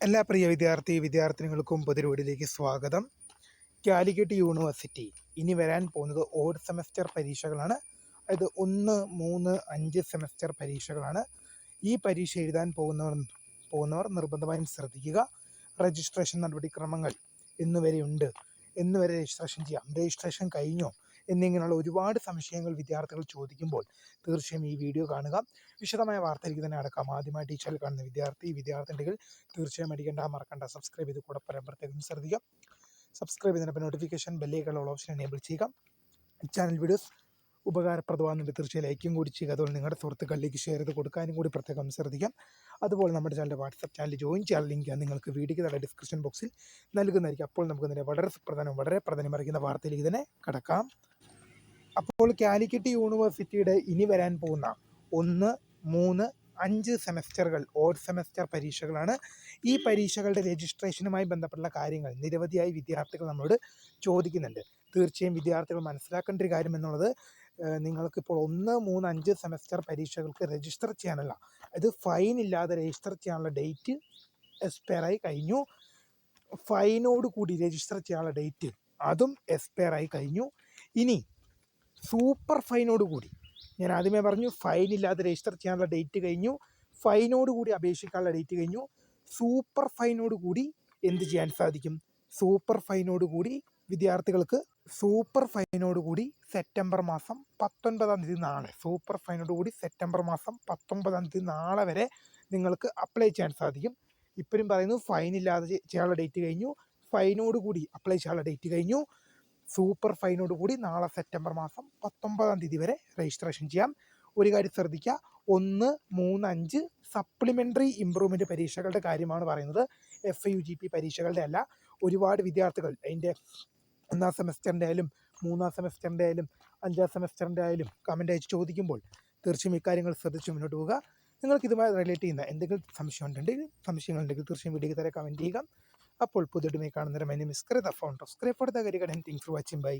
എല്ലാ പ്രിയ വിദ്യാർത്ഥി വിദ്യാർത്ഥിനികൾക്കും പുതിയൊരുവിടിലേക്ക് സ്വാഗതം. കാലിക്കറ്റ് യൂണിവേഴ്സിറ്റി ഇനി വരാൻ പോകുന്നത് ഓഡ് സെമസ്റ്റർ പരീക്ഷകളാണ്. അതായത് ഒന്ന് മൂന്ന് അഞ്ച് സെമസ്റ്റർ പരീക്ഷകളാണ്. ഈ പരീക്ഷ എഴുതാൻ പോകുന്നവർ പോകുന്നവർ നിർബന്ധമായും ശ്രദ്ധിക്കുക. രജിസ്ട്രേഷൻ നടപടിക്രമങ്ങൾ എന്നുവരെയുണ്ട് എന്നുവരെ രജിസ്ട്രേഷൻ ചെയ്യാം. രജിസ്ട്രേഷൻ കഴിഞ്ഞോ. എന്നിങ്ങനെയുള്ള ഒരുപാട് സംശയങ്ങൾ വിദ്യാർത്ഥികൾ ചോദിക്കുമ്പോൾ തീർച്ചയായും ഈ വീഡിയോ കാണുക. വിശദമായ വാർത്തയിലേക്ക് തന്നെ അടക്കാം. ആദ്യമായിട്ട് ഈ ചാനൽ കാണുന്ന വിദ്യാർത്ഥി വിദ്യാർത്ഥിനികൾ തീർച്ചയായും അടിക്കേണ്ട മറക്കണ്ട. സബ്സ്ക്രൈബ് ചെയ്ത് കൂടെ പരമ്പരത്തേക്കും പ്രത്യേകം ശ്രദ്ധിക്കുക. സബ്സ്ക്രൈബ് ചെയ്തതിനൊപ്പം നോട്ടിഫിക്കേഷൻ ബെല്ലേക്കുള്ള ഓപ്ഷൻ എനേബിൾ ചെയ്യുക. ചാനൽ വീഡിയോസ് ഉപകാരപ്രദമാകുന്നുണ്ട്. തീർച്ചയായും ലൈക്കും കൂടി ചെയ്യുക. അതുപോലെ നിങ്ങളുടെ സുഹൃത്തുക്കളിലേക്ക് ഷെയർ ചെയ്ത് കൊടുക്കാനും കൂടി പ്രത്യേകം ശ്രദ്ധിക്കാം. അതുപോലെ നമ്മുടെ ചാനലിന്റെ വാട്സപ്പ് ചാനൽ ജോയിൻ ചെയ്യാൻ ലിങ്ക് നിങ്ങൾക്ക് വീഡിയോയ്ക്ക് തന്നെ ഡിസ്ക്രിപ്ഷൻ ബോക്സിൽ നൽകുന്നതായിരിക്കും. അപ്പോൾ നമുക്ക് തന്നെ വളരെ സുപ്രധാനം വളരെ പ്രധാനമറിയിക്കുന്ന വാർത്തയിലേക്ക് തന്നെ കടക്കാം. അപ്പോൾ കാലിക്കറ്റ് യൂണിവേഴ്സിറ്റിയുടെ ഇനി വരാൻ പോകുന്ന ഒന്ന് മൂന്ന് അഞ്ച് സെമസ്റ്ററുകൾ ഓഡ് സെമസ്റ്റർ പരീക്ഷകളാണ് ഈ പരീക്ഷകളുടെ രജിസ്ട്രേഷനുമായി ബന്ധപ്പെട്ടുള്ള കാര്യങ്ങൾ നിരവധിയായി വിദ്യാർത്ഥികൾ നമ്മളോട് ചോദിക്കുന്നുണ്ട്. തീർച്ചയായും വിദ്യാർത്ഥികൾ മനസ്സിലാക്കേണ്ട ഒരു കാര്യം എന്നുള്ളത് നിങ്ങൾക്കിപ്പോൾ ഒന്ന് മൂന്ന് അഞ്ച് സെമസ്റ്റർ പരീക്ഷകൾക്ക് രജിസ്റ്റർ ചെയ്യാനുള്ള അത് ഫൈൻ ഇല്ലാതെ രജിസ്റ്റർ ചെയ്യാനുള്ള ഡേറ്റ് എക്സ്പയറായി കഴിഞ്ഞു. ഫൈനോട് കൂടി രജിസ്റ്റർ ചെയ്യാനുള്ള ഡേറ്റ് അതും എക്സ്പയറായി കഴിഞ്ഞു. ഇനി സൂപ്പർ ഫൈനോട് കൂടി. ഞാൻ ആദ്യമേ പറഞ്ഞു ഫൈൻ ഇല്ലാതെ രജിസ്റ്റർ ചെയ്യാനുള്ള ഡേറ്റ് കഴിഞ്ഞു. ഫൈനോട് കൂടി അപേക്ഷിക്കാനുള്ള ഡേറ്റ് കഴിഞ്ഞു. സൂപ്പർ ഫൈനോട് കൂടി എന്ത് ചെയ്യാൻ സാധിക്കും? സൂപ്പർ ഫൈനോട് കൂടി വിദ്യാർത്ഥികൾക്ക് സൂപ്പർ ഫൈനോട് കൂടി സെപ്റ്റംബർ മാസം പത്തൊൻപതാം തീയതി നാളെ സൂപ്പർ ഫൈനോട് കൂടി സെപ്റ്റംബർ മാസം പത്തൊൻപതാം തീയതി നാളെ വരെ നിങ്ങൾക്ക് അപ്ലൈ ചെയ്യാൻ സാധിക്കും. ഇപ്പോഴും പറയുന്നു ഫൈൻ ഇല്ലാതെ ചെയ്യാനുള്ള ഡേറ്റ് കഴിഞ്ഞു. ഫൈനോട് കൂടി അപ്ലൈ ചെയ്യാനുള്ള ഡേറ്റ് കഴിഞ്ഞു. സൂപ്പർ ഫൈനോട് കൂടി നാളെ സെപ്റ്റംബർ മാസം പത്തൊമ്പതാം തീയതി വരെ രജിസ്ട്രേഷൻ ചെയ്യാം. ഒരു കാര്യം ശ്രദ്ധിക്കുക. ഒന്ന് മൂന്ന് അഞ്ച് സപ്ലിമെന്ററി ഇമ്പ്രൂവ്മെന്റ് പരീക്ഷകളുടെ കാര്യമാണ് പറയുന്നത്. F I U G P പരീക്ഷകളുടെ അല്ല. ഒരുപാട് വിദ്യാർത്ഥികൾ അതിന്റെ ഒന്നാം സെമസ്റ്ററിന്റെ ആയാലും മൂന്നാം സെമസ്റ്ററിന്റെ ആയാലും അഞ്ചാം സെമസ്റ്ററിന്റെ ആയാലും കമന്റ് അയച്ച് ചോദിക്കുമ്പോൾ തീർച്ചയായും ഇക്കാര്യങ്ങൾ ശ്രദ്ധിച്ച് മുന്നോട്ട് പോവുക. നിങ്ങൾക്ക് ഇതുമായി റിലേറ്റ് ചെയ്യുന്ന എന്തെങ്കിലും സംശയം ഉണ്ടെങ്കിൽ സംശയങ്ങളുണ്ടെങ്കിൽ തീർച്ചയായും വീഡിയോയ്ക്ക് തരെ കമന്റ് ചെയ്യുക. അപ്പോൾ പുതിയതുമായി കാണുന്നവരെ my name is Kritha founder for the കരികടൻ thanks for watching by